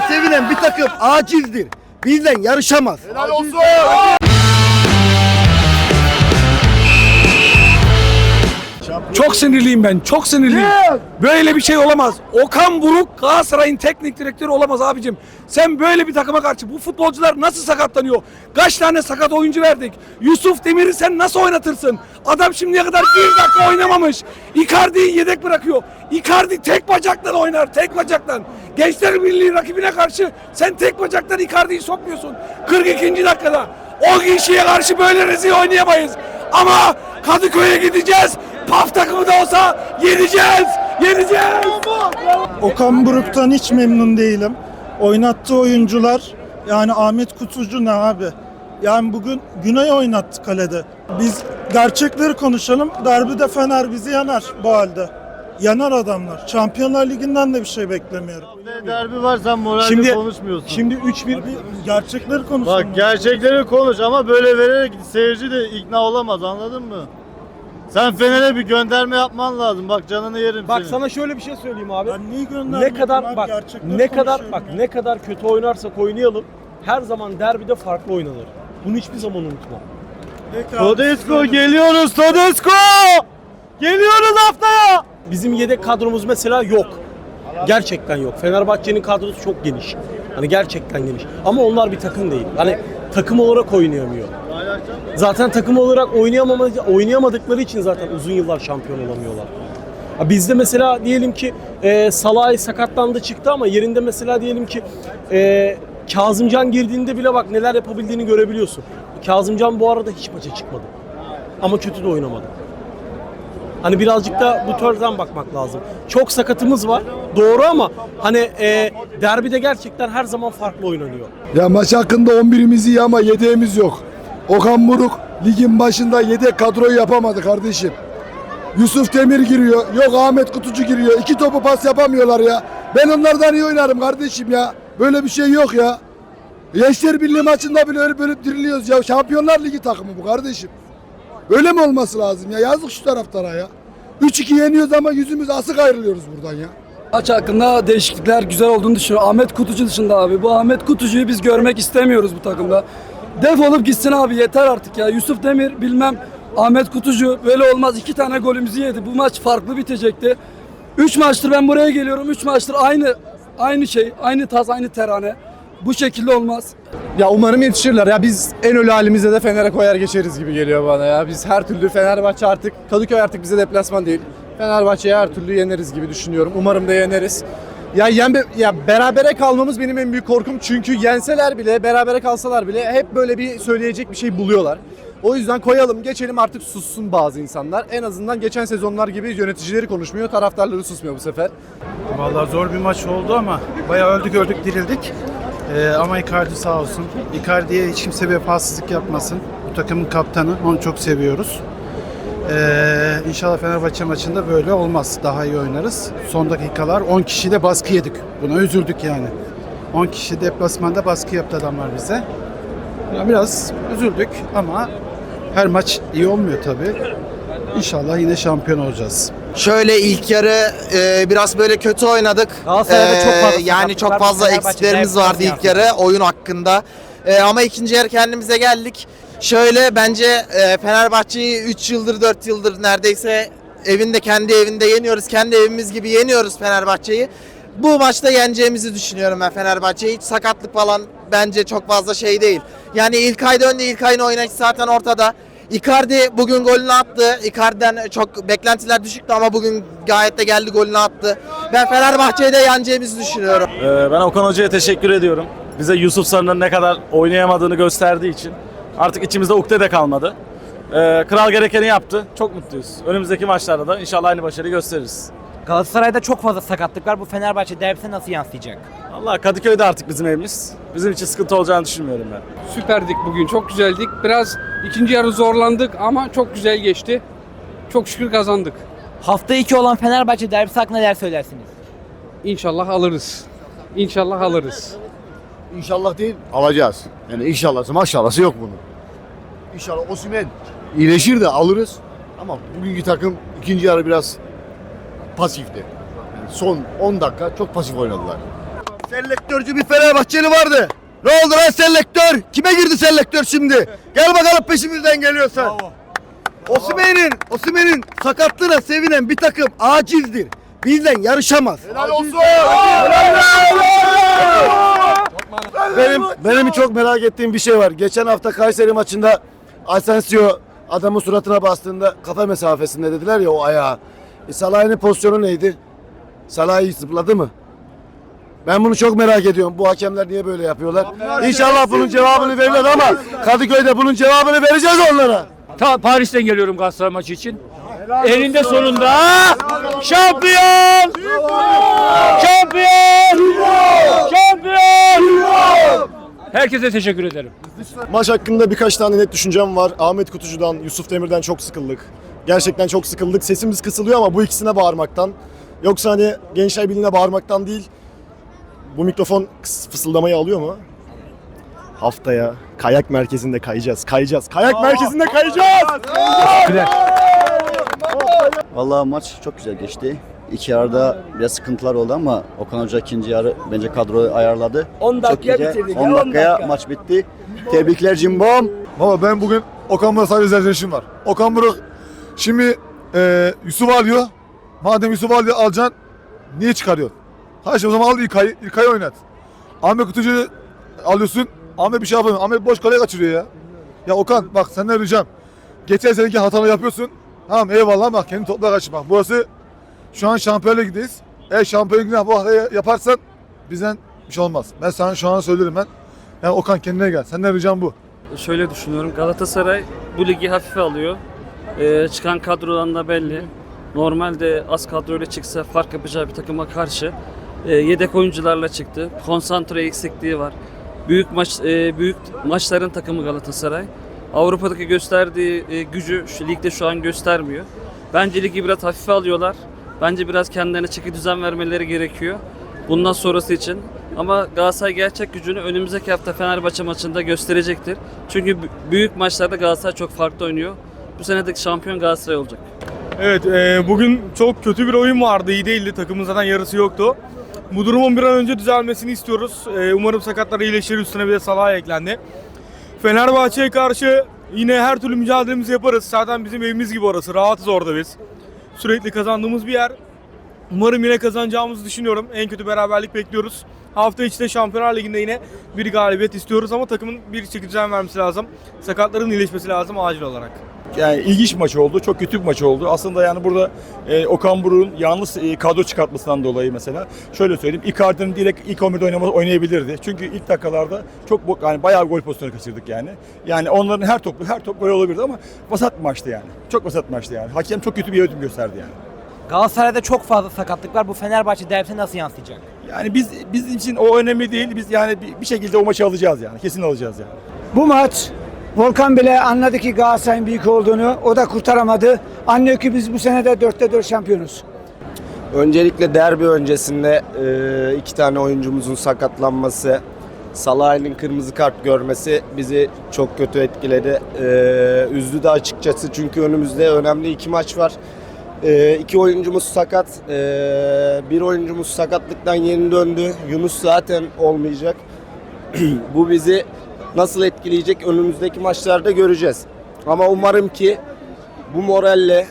Sevinen bir takım acildir. Bizden yarışamaz. Helal olsun. Çok sinirliyim ben. Çok sinirliyim. Böyle bir şey olamaz. Okan Buruk Galatasaray'ın teknik direktörü olamaz abicim. Sen böyle bir takıma karşı bu futbolcular nasıl sakatlanıyor? Kaç tane sakat oyuncu verdik? Yusuf Demir'i sen nasıl oynatırsın? Adam şimdiye kadar bir dakika oynamamış. Icardi'yi yedek bırakıyor. Icardi tek bacaktan oynar. Tek bacaktan. Gençler Birliği rakibine karşı sen tek bacaktan Icardi'yi sokmuyorsun. 42. dakikada. O kişiye karşı böyle rezil oynayamayız. Ama Kadıköy'e gideceğiz. Paf takımı da olsa yeneceğiz. Yeneceğiz. Okan Buruk'tan hiç memnun değilim. Oynattığı oyuncular yani Ahmet Kutucu ne abi? Yani bugün Güney oynattı kalede. Biz gerçekleri konuşalım. Derbide Fener bizi yanar bu halde. Yanar adamlar. Şampiyonlar Ligi'nden de bir şey beklemiyorum. Ne derbi var sen moralde Şimdi- konuşmuyorsun. Şimdi 3-1 gerçekleri konuşalım. Bak gerçekleri konuş ama böyle vererek seyirci de ikna olamaz anladın mı? Sen Fener'e bir gönderme yapman lazım. Bak canını yerim Bak senin. sana şöyle bir şey söyleyeyim abi. Ben neyi Ne göndermedim kadar abi? bak Gerçekleri ne kadar konuşuyorum bak ya. ne kadar kötü oynarsak oynayalım her zaman derbide farklı oynanır. Bunu hiçbir zaman unutma. Peki abi, Todesco geliyoruz Todesco! Geliyoruz haftaya! Bizim yedek kadromuz mesela yok. Gerçekten yok. Fenerbahçe'nin kadrosu çok geniş. Hani gerçekten geniş. Ama onlar bir takım değil. Hani takım olarak oynayamıyor. Zaten takım olarak oynayamadıkları için zaten uzun yıllar şampiyon olamıyorlar. Bizde mesela diyelim ki e, Salah'ı sakatlandı çıktı ama yerinde mesela diyelim ki e, Kazımcan girdiğinde bile bak neler yapabildiğini görebiliyorsun. Kazımcan bu arada hiç maça çıkmadı. Ama kötü de oynamadı. Hani birazcık da bu türden bakmak lazım. Çok sakatımız var. Doğru ama hani e, derbide gerçekten her zaman farklı oynanıyor. Ya maç hakkında 11'imiz iyi ama yedeğimiz yok. Okan Buruk ligin başında yedek kadroyu yapamadı kardeşim. Yusuf Demir giriyor. Yok Ahmet Kutucu giriyor. İki topu pas yapamıyorlar ya. Ben onlardan iyi oynarım kardeşim ya. Böyle bir şey yok ya. Gençler Birliği maçında bile öyle bölüp diriliyoruz ya. Şampiyonlar Ligi takımı bu kardeşim. Böyle mi olması lazım ya? Yazık şu taraftara ya. 3-2 yeniyoruz ama yüzümüz asık ayrılıyoruz buradan ya. Maç hakkında değişiklikler güzel olduğunu düşünüyorum. Ahmet Kutucu dışında abi. Bu Ahmet Kutucu'yu biz görmek istemiyoruz bu takımda. Defolup gitsin abi yeter artık ya. Yusuf Demir bilmem Ahmet Kutucu böyle olmaz. iki tane golümüzü yedi. Bu maç farklı bitecekti. Üç maçtır ben buraya geliyorum. Üç maçtır aynı aynı şey. Aynı taz, aynı terane. Bu şekilde olmaz. Ya umarım yetişirler. Ya biz en ölü halimizde de Fener'e koyar geçeriz gibi geliyor bana ya. Biz her türlü Fenerbahçe artık, Kadıköy artık bize deplasman değil. Fenerbahçe'yi her türlü yeneriz gibi düşünüyorum. Umarım da yeneriz. Ya, yen, ya berabere kalmamız benim en büyük korkum. Çünkü yenseler bile, berabere kalsalar bile hep böyle bir söyleyecek bir şey buluyorlar. O yüzden koyalım, geçelim artık sussun bazı insanlar. En azından geçen sezonlar gibi yöneticileri konuşmuyor, taraftarları susmuyor bu sefer. Vallahi zor bir maç oldu ama bayağı öldük öldük dirildik. Ee, ama Icardi sağ olsun. Icardi'ye hiç kimse vefasızlık yapmasın. Bu takımın kaptanı. Onu çok seviyoruz. Ee, inşallah Fenerbahçe maçında böyle olmaz. Daha iyi oynarız. Son dakikalar 10 kişiyle baskı yedik. Buna üzüldük yani. 10 kişi deplasmanda baskı yaptı adamlar bize. Biraz üzüldük ama her maç iyi olmuyor tabii. İnşallah yine şampiyon olacağız. Şöyle ilk yarı e, biraz böyle kötü oynadık. Galatasaray'da çok fazla E, yani çok fazla eksiklerimiz vardı ilk yarı oyun hakkında. E, ama ikinci yarı kendimize geldik. Şöyle bence e, Fenerbahçe'yi 3 yıldır 4 yıldır neredeyse evinde kendi evinde yeniyoruz. Kendi evimiz gibi yeniyoruz Fenerbahçe'yi. Bu maçta yeneceğimizi düşünüyorum ben Fenerbahçe'yi. Hiç sakatlık falan bence çok fazla şey değil. Yani İlkay döndü. İlkay'ın oynayışı zaten ortada. Icardi bugün golünü attı. Icardi'den çok beklentiler düşüktü ama bugün gayet de geldi golünü attı. Ben Fenerbahçe'yi de yeneceğimizi düşünüyorum. Ee, ben Okan Hoca'ya teşekkür ediyorum. Bize Yusuf Sarı'nın ne kadar oynayamadığını gösterdiği için. Artık içimizde ukde de kalmadı. Ee, kral gerekeni yaptı. Çok mutluyuz. Önümüzdeki maçlarda da inşallah aynı başarıyı gösteririz. Galatasaray'da çok fazla sakatlık var. Bu Fenerbahçe derbisine nasıl yansıyacak? Allah Kadıköy'de artık bizim evimiz. Bizim için sıkıntı olacağını düşünmüyorum ben. Süperdik bugün. Çok güzeldik. Biraz ikinci yarı zorlandık ama çok güzel geçti. Çok şükür kazandık. Hafta 2 olan Fenerbahçe derbisi hakkında neler söylersiniz? İnşallah alırız. İnşallah alırız. İnşallah değil alacağız. Yani inşallahsı maşallahsı yok bunun. İnşallah Osimhen iyileşir de alırız. Ama bugünkü takım ikinci yarı biraz pasifti. Yani son 10 dakika çok pasif oynadılar. Selektörcü bir Fenerbahçeli vardı. Ne oldu lan selektör? Kime girdi selektör şimdi? Gel bakalım peşimizden geliyorsan. Osimhen'in, Osimhen'in sakatlığına sevinen bir takım acizdir. Bizden yarışamaz. Helal olsun. Benim benim çok merak ettiğim bir şey var. Geçen hafta Kayseri maçında Asensio adamın suratına bastığında kafa mesafesinde dediler ya o ayağı. E, Salah'ın pozisyonu neydi? Salah'ı zıpladı mı? Ben bunu çok merak ediyorum. Bu hakemler niye böyle yapıyorlar? İnşallah bunun cevabını verirler ama Kadıköy'de bunun cevabını vereceğiz onlara. Ta Paris'ten geliyorum Galatasaray maçı için. Eninde sonunda şampiyon! Şampiyon! Şampiyon! Herkese teşekkür ederim. Maç hakkında birkaç tane net düşüncem var. Ahmet Kutucu'dan, Yusuf Demir'den çok sıkıldık. Gerçekten çok sıkıldık. Sesimiz kısılıyor ama bu ikisine bağırmaktan. Yoksa hani Gençler Birliği'ne bağırmaktan değil. Bu mikrofon fısıldamayı alıyor mu? Haftaya kayak merkezinde kayacağız. Kayacağız. Kayak merkezinde kayacağız. Vallahi maç çok güzel geçti. İki yarıda biraz sıkıntılar oldu ama Okan Hoca ikinci yarı bence kadroyu ayarladı. 10 dakikaya bitirdik ya, 10 10 dakikaya dakika. maç bitti. Tebrikler Cimbom. Baba ben bugün Okan Buruk'a sadece serzenişim var. Okan Buruk şimdi e, Yusuf alıyor. Madem Yusuf alıyor alacaksın niye çıkarıyorsun? Hayır o zaman al İlkay'ı, İlkay'ı oynat. Ahmet Kutucu'yu alıyorsun. Ahmet bir şey yapamıyor. Ahmet boş kaleye kaçırıyor ya. Ya Okan bak senden ricam. Geçen seneki hataları yapıyorsun. Tamam eyvallah bak kendi topla kaçır. Bak burası şu an Şampiyonlar Ligi'ndeyiz. Eğer Şampiyonlar Ligi'nde bu hatayı yaparsan bizden bir şey olmaz. Ben sana şu an söylerim ben. Yani Okan kendine gel. Senden ricam bu. Şöyle düşünüyorum. Galatasaray bu ligi hafife alıyor. Ee, çıkan kadrodan da belli. Normalde az kadroyla çıksa fark yapacağı bir takıma karşı e, yedek oyuncularla çıktı. Konsantre eksikliği var. Büyük maç e, büyük maçların takımı Galatasaray. Avrupa'daki gösterdiği e, gücü şu ligde şu an göstermiyor. Bence ligi biraz hafife alıyorlar. Bence biraz kendilerine çeki düzen vermeleri gerekiyor. Bundan sonrası için. Ama Galatasaray gerçek gücünü önümüzdeki hafta Fenerbahçe maçında gösterecektir. Çünkü bü- büyük maçlarda Galatasaray çok farklı oynuyor. Bu senedeki şampiyon Galatasaray olacak. Evet, e, bugün çok kötü bir oyun vardı. iyi değildi. Takımın zaten yarısı yoktu. Bu durumun bir an önce düzelmesini istiyoruz. E, umarım sakatlar iyileşir. Üstüne bir de Salah eklendi. Fenerbahçe'ye karşı yine her türlü mücadelemizi yaparız. Zaten bizim evimiz gibi orası. Rahatız orada biz. Sürekli kazandığımız bir yer. Umarım yine kazanacağımızı düşünüyorum. En kötü beraberlik bekliyoruz. Hafta içi de Şampiyonlar Ligi'nde yine bir galibiyet istiyoruz ama takımın bir çeki vermesi lazım. Sakatların iyileşmesi lazım acil olarak. Yani ilginç bir maç oldu. Çok kötü bir maç oldu. Aslında yani burada e, Okan Buruk'un yalnız e, kadro çıkartmasından dolayı mesela şöyle söyleyeyim. Icardi'nin direkt ilk 11'de oynama, oynayabilirdi. Çünkü ilk dakikalarda çok yani bayağı gol pozisyonu kaçırdık yani. Yani onların her topu her top gol olabilirdi ama vasat maçtı yani. Çok vasat maçtı yani. Hakem çok kötü bir yönetim gösterdi yani. Galatasaray'da çok fazla sakatlık var. Bu Fenerbahçe derbisine nasıl yansıyacak? Yani biz bizim için o önemli değil. Biz yani bir, bir şekilde o maçı alacağız yani. Kesin alacağız yani. Bu maç Volkan bile anladı ki Galatasaray'ın büyük olduğunu. O da kurtaramadı. Anlıyor ki biz bu sene de 4'te 4 şampiyonuz. Öncelikle derbi öncesinde e, iki tane oyuncumuzun sakatlanması, Salah'ın kırmızı kart görmesi bizi çok kötü etkiledi. E, üzdü de açıkçası çünkü önümüzde önemli iki maç var. E, iki oyuncumuz sakat, e, bir oyuncumuz sakatlıktan yeni döndü. Yunus zaten olmayacak. Bu bizi nasıl etkileyecek önümüzdeki maçlarda göreceğiz. Ama umarım ki bu moralle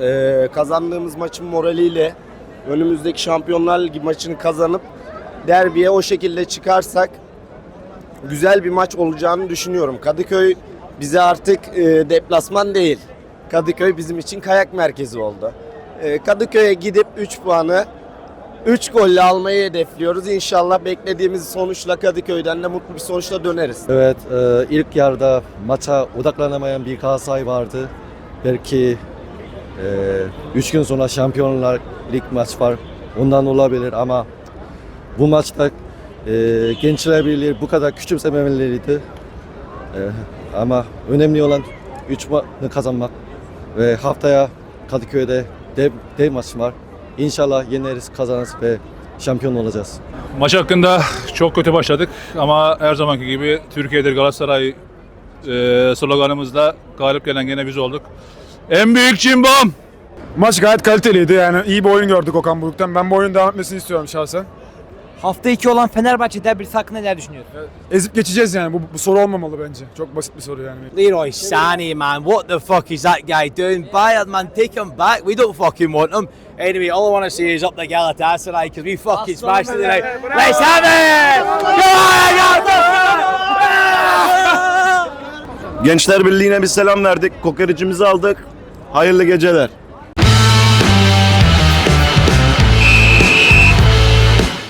e, kazandığımız maçın moraliyle önümüzdeki Şampiyonlar Ligi maçını kazanıp derbiye o şekilde çıkarsak güzel bir maç olacağını düşünüyorum. Kadıköy bize artık e, deplasman değil. Kadıköy bizim için kayak merkezi oldu. E, Kadıköy'e gidip 3 puanı 3 golle almayı hedefliyoruz. İnşallah beklediğimiz sonuçla Kadıköy'den de mutlu bir sonuçla döneriz. Evet e, ilk yarıda maça odaklanamayan bir Galatasaray vardı. Belki 3 gün sonra Şampiyonlar Lig maç var. Ondan olabilir ama bu maçta e, Gençler Birliği bu kadar küçümsememeleriydi. E, ama önemli olan 3 maçı kazanmak. Ve haftaya Kadıköy'de dev, dev maç var. İnşallah yeneriz, kazanırız ve şampiyon olacağız. Maç hakkında çok kötü başladık ama her zamanki gibi Türkiye'dir Galatasaray e, sloganımızla galip gelen gene biz olduk. En büyük cimbom! Maç gayet kaliteliydi yani iyi bir oyun gördük Okan Buruk'tan. Ben bu oyun devam etmesini istiyorum şahsen. Hafta 2 olan Fenerbahçe derbisi hakkında neler düşünüyorsun? Ezip geçeceğiz yani. Bu, bu soru olmamalı bence. Çok basit bir soru yani. Leroy Sané, man, what the fuck is that guy doing? Bayern, man, take him back. We don't fucking want him. Anyway, all I want to say is up the Galatasaray because we fucking smashed it tonight. Let's have it! Gençler Birliği'ne bir selam verdik. Kokoreçimizi aldık. Hayırlı geceler.